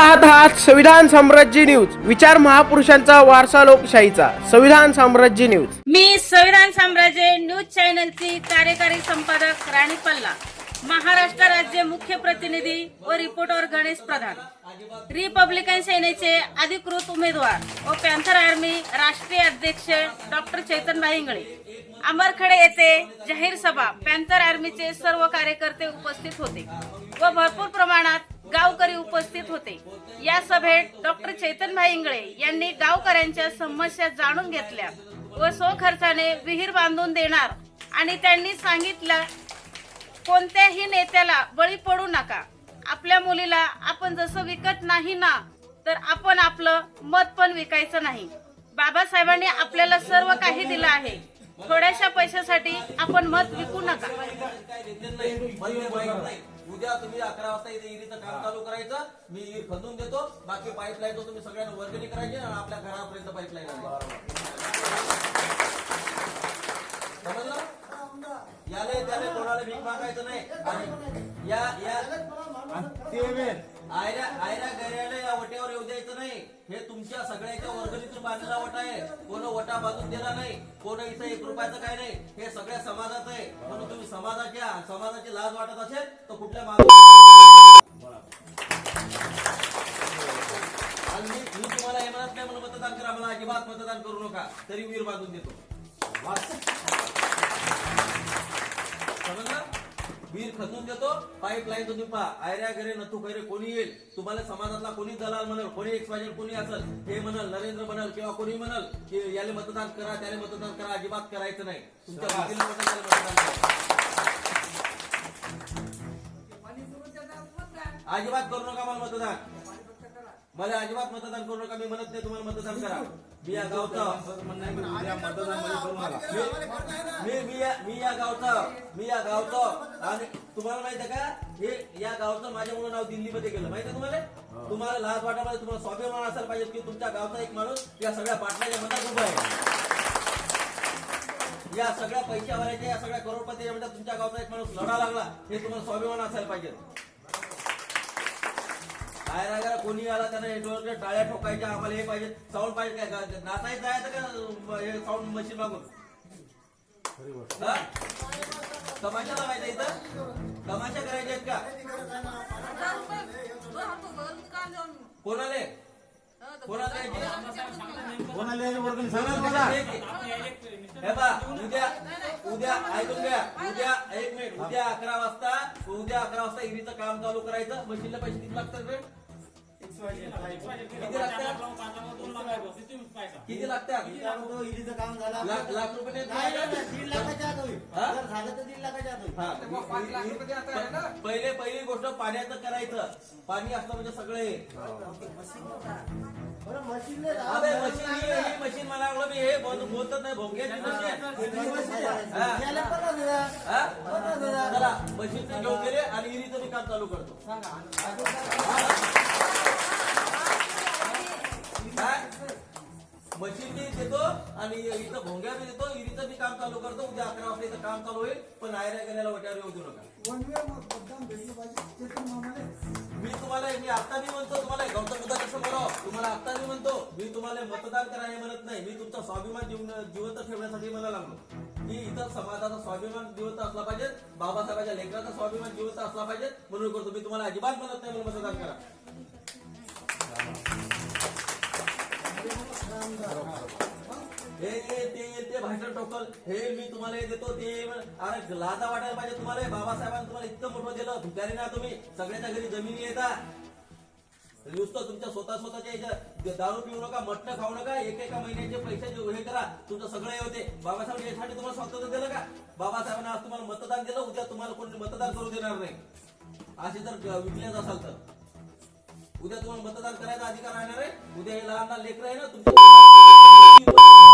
पाहत आहात संविधान साम्राज्य न्यूज. विचार महापुरुषांचा वारसा लोकशाहीचा. संविधान साम्राज्य न्यूज. मी संविधान साम्राज्य न्यूज चॅनलची कार्यकारी संपादक राणी पल्ला महाराष्ट्र राज्य मुख्य प्रतिनिधी व रिपोर्टर गणेश प्रधान रिपब्लिकन सेनेचे अधिकृत उमेदवार व पॅन्थर आर्मी राष्ट्रीय अध्यक्ष डॉक्टर चैतन इंगळे अमरखडे येथे जाहीर सभा पॅन्थर आर्मीचे सर्व कार्यकर्ते उपस्थित होते व भरपूर प्रमाणात गावकरी उपस्थित होते. या सभेत डॉक्टर चैतनभाई इंगळे यांनी गावकऱ्यांच्या समस्या जाणून घेतल्या व स्वखर्चाने विहीर बांधून देणार आणि त्यांनी सांगितलं कोणत्याही नेत्याला बळी पडू नका. आपल्या मुलीला आपण जसं विकत नाही ना तर आपण आपलं मत पण विकायचं नाही. बाबासाहेबांनी आपल्याला सर्व काही दिलं आहे. थोड्याशा पैशासाठी आपण मत विकू नका. उद्या तुम्ही अकरा वाजता इथे इरीचं काम चालू करायचं. मी इर खंदून देतो. बाकी पाईपलाईन तो तुम्ही सगळ्यांना वर्गणी करायची आणि आपल्या घरापर्यंत पाईपलाईन समजलं? याले त्याने कोणाला भीक मागायचं नाही. आणि या या आयऱ्या आयऱ्या गैऱ्याला या वट्यावर येऊ द्यायचं नाही. हे तुमच्या सगळ्याच्या वर्गणीतून बांधलेला वटा आहे. कोण वटा बांधून दिला नाही कोण इथं एक रुपयाचं काय नाही हे सगळ्या समाजाचं आहे. म्हणून तुम्ही समाजाच्या समाजाची लाज वाटत असेल तर कुठल्या माग आणि मी तुम्हाला हे म्हणत नाही म्हणून मतदान करा मला अजिबात मतदान करू नका. तरी वीर बांधून देतो समजलं खचून देतो. पाईपलाईन तुम्ही पहा आयऱ्या घरे नथू खैरे कोणी येईल? तुम्हाला समाजातला कोणी दलाल म्हणल कोणी एक्स वाजेल कोणी असेल हे म्हणल नरेंद्र म्हणल किंवा कोणी म्हणल की याले मतदान करा त्याला मतदान करा अजिबात करायचं नाही. तुमच्या त्याला मतदान करा. अजिबात करू नका मला मतदान. मला अजिबात मतदान करू नका मी म्हणत नाही तुम्हाला मतदान करा. मी या गावचा मी मी या मी या गावचा मी या गावचा. आणि तुम्हाला माहिती आहे का? हे या गावचं माझ्यामुळे नाव दिल्लीमध्ये गेलं. माहिती आहे तुम्हाला? तुम्हाला लाज वाटायला तुम्हाला स्वाभिमान असायला पाहिजे की तुमच्या गावचा एक माणूस या सगळ्या पाटलाच्या मनात उभा आहे. या सगळ्या पैशावाल्याच्या या सगळ्या करोडपती म्हणजे तुमच्या गावचा एक माणूस लढा लागला हे तुम्हाला स्वाभिमान असायला पाहिजे. काय रागा कोणी आला त्याने डोळे टाळ्या ठोकायच्या आम्हाला हे पाहिजे साऊंड पाहिजे काय का- नाचायचं जायचं का हे साऊंड मशीन मागून हा? तमाशा लावायचा इथं? तमाशा करायचे आहेत का? कोणाले? कोणाला? हे बा उद्या उद्या ऐकून घ्या उद्या एक मिनिट उद्या अकरा वाजता उद्या अकरा वाजता इरीचं काम चालू करायचं मशीनला पैसे किती लागतात रे? किती लागतात किती लागतात काम झालं लाख लाख रुपये नाही, दीड लाखाच्या आत होईल. हा? जर झालं तर दीड लाखाच्या आत होईल. हा. पहिले पहिली गोष्ट पाण्याचं करायचं पाणी असलं म्हणजे सगळे बरं, मशीनने राहत अबे नाही. मशीन ही ही मशीन मला लागलं मी हे बोल- बोलतच नाही भोंग्याची मशीन ही मशीन आहे. हा. याला पन्नास हजार. हा? पन्नास हजार. चला मशीनचं घेऊन गेले आणि इरीचं मी काम चालू करतो मशीन मी देतो आणि इथं भोंग्या मी देतो. इरीचं मी काम चालू करतो. उद्या अकरा वाजता इथं काम चालू होईल. पण आयऱ्या गेल्याला वट्यावर येऊ देऊ नका. मी तुम्हाला मी आता मी म्हणतो तुम्हाला गौतम बुद्ध कसं बोलावं. तुम्हाला आता मी म्हणतो मी तुम्हाला मतदान करा हे म्हणत नाही. मी तुमचा स्वाभिमान जीवन जिवंत ठेवण्यासाठी मला लागलो. की इथं समाजाचा स्वाभिमान जिवंत असला पाहिजे. बाबासाहेबांच्या लेकराचा स्वाभिमान जिवंत असला पाहिजे. म्हणून करतो. मी तुम्हाला अजिबात म्हणत नाही म्हणून मतदान करा. हे ते ये ते भाषण टोकल हे मी तुम्हाला हे देतो ते अरे लाजा वाटायला पाहिजे तुम्हाला बाबासाहेबांनी तुम्हाला इतकं मोठं दिलं भिकारी ना तुम्ही सगळ्याच्या घरी जमिनी येतात नुसतं तुमच्या स्वतः स्वतःच्या दारू पिऊ नका मटण खाऊ नका एक एका महिन्याचे पैसे हे करा तुमचं सगळं हे होते. बाबासाहेब यासाठी तुम्हाला स्वातंत्र्य दिलं का? बाबासाहेबांना आज तुम्हाला मतदान दिलं उद्या तुम्हाला कोणी मतदान करू देणार नाही. असे जर विकल्याच असाल तर. उद्या तुम्हाला मतदान करायचा अधिकार राहणार आहे. उद्या हे लहान लहान लेकर आहे ना तुमच्या